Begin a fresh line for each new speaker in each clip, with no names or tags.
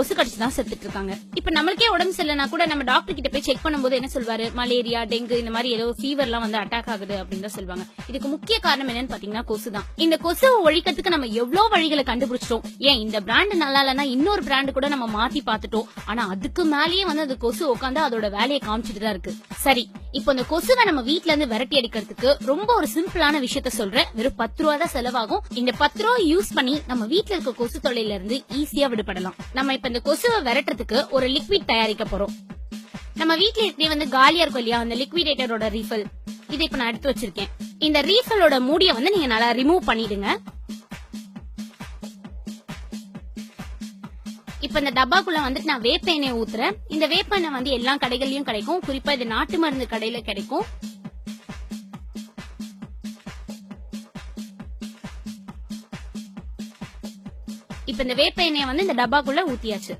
கொசு கடிச்சு தான் செத்துட்டு இருக்காங்க. இப்ப நம்மளுக்கே உடம்பு சரியில்லைனா கூட நம்ம டாக்டர் கிட்ட போய் செக் பண்ணும்போது என்ன சொல்வாரு? மலேரியா டெங்கு இந்த மாதிரி ஏதோ ஃபீவர் எல்லாம் வந்து அட்டாக் ஆகுது அப்படின்னு தான் சொல்லுவாங்க இதுக்கு முக்கிய காரணம் என்னன்னு பாத்தீங்கன்னா கொசு தான் இந்த கொசுவை ஒழிக்கிறதுக்கு நம்ம எவ்வளவு வழிகளை கண்டுபிடிச்சிட்டோம்? ஏன் இந்த பிராண்ட் நல்லா இல்லைன்னா இன்னொரு பிராண்ட் கூட நம்ம மாத்தி பார்த்துட்டோம். ஆனா அதுக்கு மேலேயே வந்து அந்த கொசு உட்காந்து அதோட வேலையை காமிச்சிட்டு தான் இருக்கு. சரி இப்போ இந்த கொசுவை நம்ம வீட்ல இருந்து விரட்டி அடிக்கிறதுக்கு ரொம்ப ஒரு சிம்பிளான விஷயத்த சொல்றேன். வெறும் பத்து ரூபா தான் செலவாகும். இந்த பத்து ரூபா யூஸ் பண்ணி நம்ம வீட்ல இருக்க கொசு தொல்லையில இருந்து ஈஸியா விடுபடலாம். நம்ம இப்ப இந்த கொசுவை விரட்டுறதுக்கு ஒரு லிக்விட் தயாரிக்க போறோம். நம்ம வீட்ல இருக்கே வந்து காலியா இருக்கும் இல்லையா? அந்த லிக்விடேட்டரோட ரீஃபில் இதை இப்ப நான் எடுத்து வச்சிருக்கேன். இந்த ரீஃபிலோட மூடிய வந்து நீங்க நல்லா ரிமூவ் பண்ணிடுங்க. இப்ப இந்த டப்பாக்குள்ள வந்துட்டு நான் வேப்ப எண்ணெய் ஊத்துறேன். இந்த வேப்ப எண்ணெய் வந்து எல்லா கடைகள்லயும் கிடைக்கும். குறிப்பா இது நாட்டு மருந்து கடையில கிடைக்கும். இப்ப இந்த வேப்ப எண்ணெயை வந்து இந்த டப்பாக்குள்ள ஊத்தியாச்சு.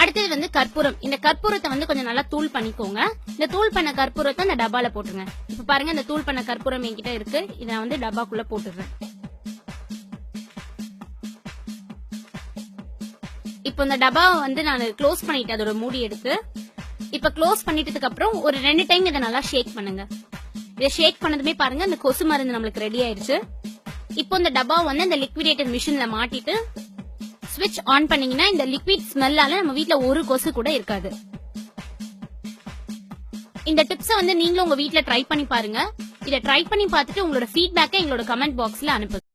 அடுத்தது வந்து கற்பூரம். இந்த கற்பூரத்தை வந்து கொஞ்சம் நல்லா தூள் பண்ணிக்கோங்க. இந்த தூள் பண்ண கற்பூரத்தை அந்த டப்பால போட்டுருங்க. இப்ப பாருங்க இந்த தூள் பண்ண கற்பூரம் என்கிட்ட இருக்கு. இதை வந்து டப்பாக்குள்ள போட்டுருவேன் இப்போ இந்த டப்பாவை வந்து நான் க்ளோஸ் பண்ணிட்டேன் அதோட மூடி எடுத்து இப்ப க்ளோஸ் பண்ணிட்டதுக்கு அப்புறம் ஒரு ரெண்டு டைம் இதை நல்லா ஷேக் பண்ணுங்க. இதை ஷேக் பண்ணதுமே பாருங்க இந்த கொசு மருந்து நம்மளுக்கு ரெடி ஆயிருச்சு இப்போ இந்த டப்பாவை வந்து இந்த லிக்விடேட்டர் மிஷின்ல மாட்டிட்டு ஸ்விட்ச் ஆன் பண்ணீங்கன்னா இந்த லிக்விட் ஸ்மெல்லால நம்ம வீட்ல ஒரு கொசு கூட இருக்காது. இந்த டிப்ஸை வந்து நீங்களும் உங்க வீட்ல ட்ரை பண்ணி பாருங்க. இதை ட்ரை பண்ணி பார்த்துட்டு உங்களோட ஃபீட்பேக்கை எங்களோட கமெண்ட் பாக்ஸ்ல அனுப்புங்க.